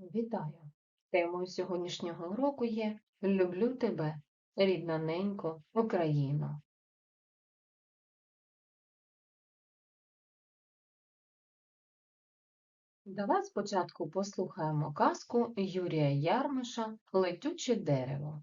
Вітаю! Темою сьогоднішнього уроку є Люблю тебе, рідна ненько, Україно. Давай спочатку послухаємо казку Юрія Ярмиша Летюче дерево.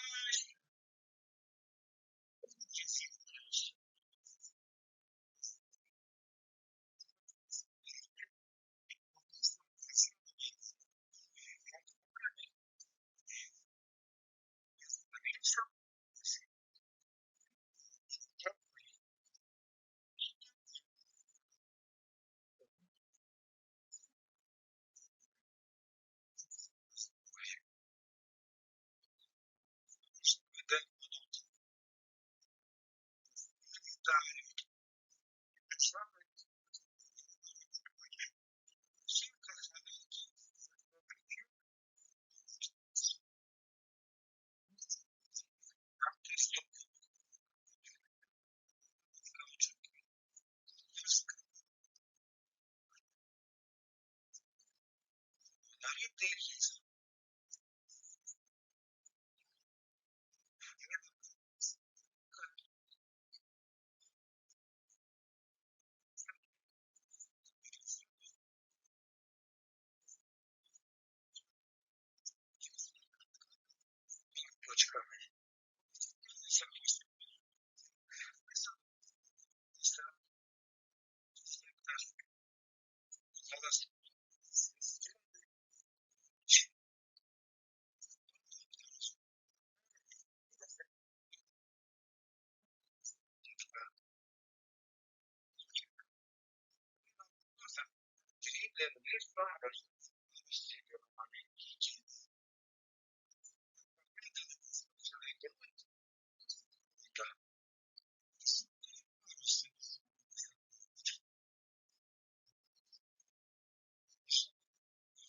inteligência três vagas possível novamente.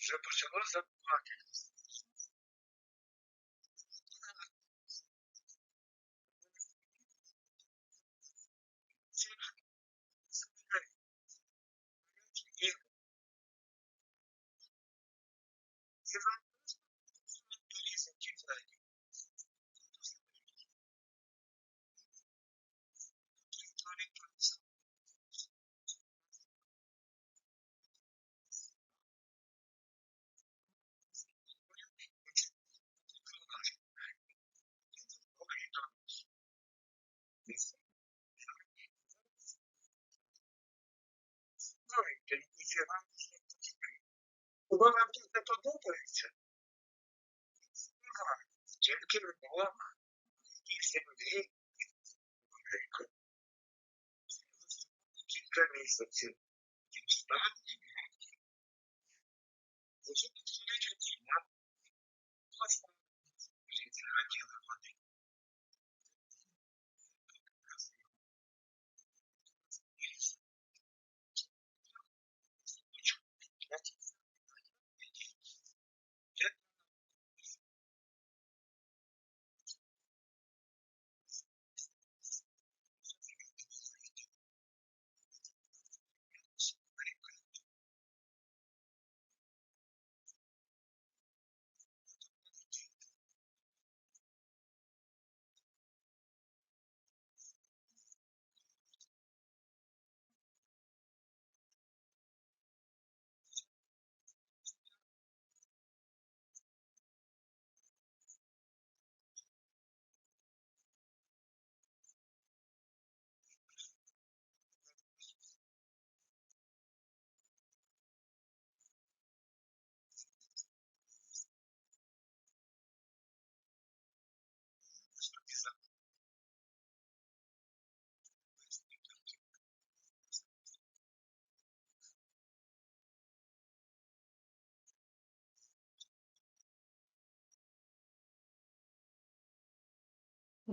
Já puxou essa placa. Знаєте, ніфіга не Хіба вам тут не подобається? Тільки вдома. І землі. Маленько. Кілька місяців. М'який. Вже не сидить. Власне, ліце раділи вони.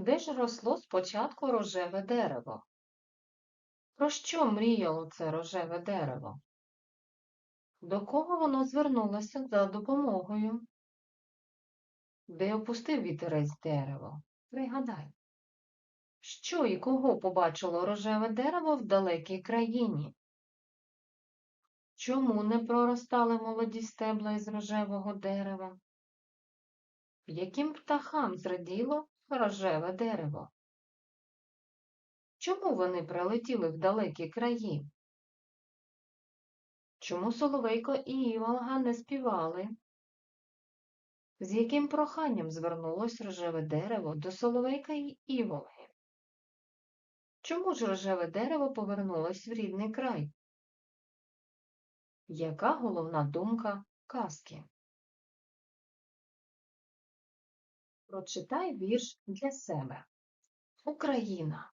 Де ж росло спочатку рожеве дерево? Про що мріяло це рожеве дерево? До кого воно звернулося за допомогою? Де опустив вітерець дерево? Пригадай. Що і кого побачило рожеве дерево в далекій країні? Чому не проростали молоді стебла із рожевого дерева? Яким птахам зраділо рожеве дерево? Чому вони прилетіли в далекі краї? Чому Соловейко і Іволга не співали? З яким проханням звернулось рожеве дерево до Соловейка і Іволги? Чому ж рожеве дерево повернулось в рідний край? Яка головна думка казки? Прочитай вірш для себе. Україна.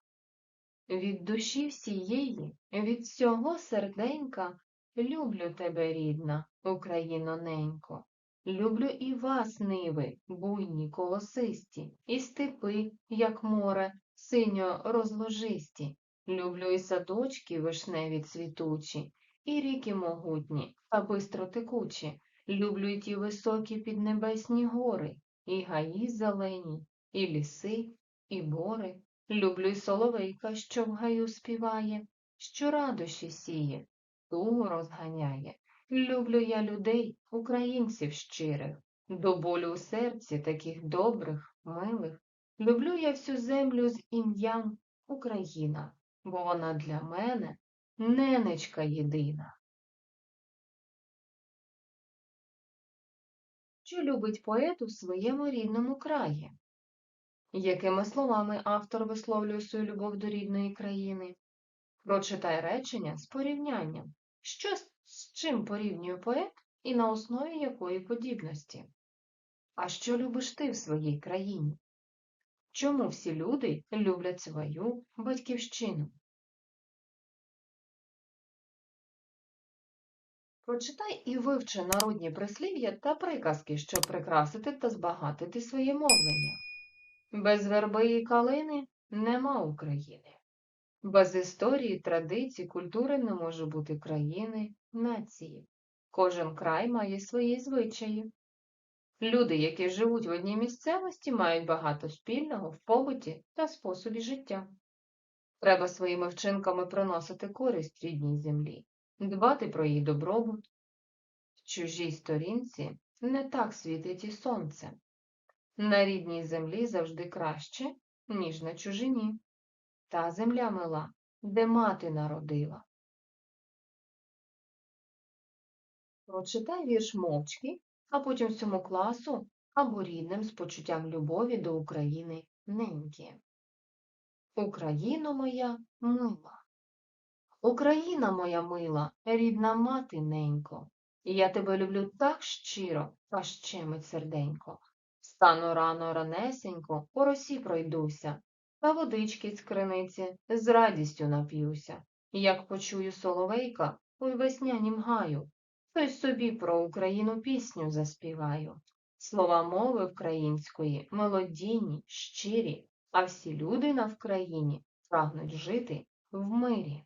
Від душі всієї, від всього серденька люблю тебе, рідна, Україно ненько. Люблю і вас, ниви, буйні, колосисті, і степи, як море, синьо розложисті. Люблю і садочки вишневі цвітучі, і ріки могутні та бистро текучі. Люблю й ті високі піднебесні гори, і гаї зелені, і ліси, і бори. Люблю й соловейка, що в гаю співає, що радощі сіє, тугу розганяє. Люблю я людей, українців щирих, до болю у серці таких добрих, милих. Люблю я всю землю з ім'ям Україна, бо вона для мене ненечка єдина. Що любить поет у своєму рідному краї? Якими словами автор висловлює свою любов до рідної країни? Прочитай речення з порівнянням. Що з чим порівнює поет і на основі якої подібності? А що любиш ти в своїй країні? Чому всі люди люблять свою батьківщину? Прочитай і вивчи народні прислів'я та приказки, щоб прикрасити та збагатити своє мовлення. Без верби і калини нема України. Без історії, традицій, культури не може бути країни, нації. Кожен край має свої звичаї. Люди, які живуть в одній місцевості, мають багато спільного в побуті та способі життя. Треба своїми вчинками приносити користь рідній землі, дбати про її добробут. В чужій сторінці не так світить і сонце. На рідній землі завжди краще, ніж на чужині. Та земля мила, де мати народила. Прочитай вірш мовчки, а потім всьому класу або рідним з почуттям любові до України неньки. Україно моя мила. Україна моя мила, рідна мати ненько, і я тебе люблю так щиро, аж щемить серденько. Стану рано ранесенько, по росі пройдуся, та водички з криниці з радістю нап'юся. І Як почую соловейка у веснянім гаю, то й собі про Україну пісню заспіваю. Слова мови української мелодійні, щирі, а всі люди на Вкраїні прагнуть жити в мирі.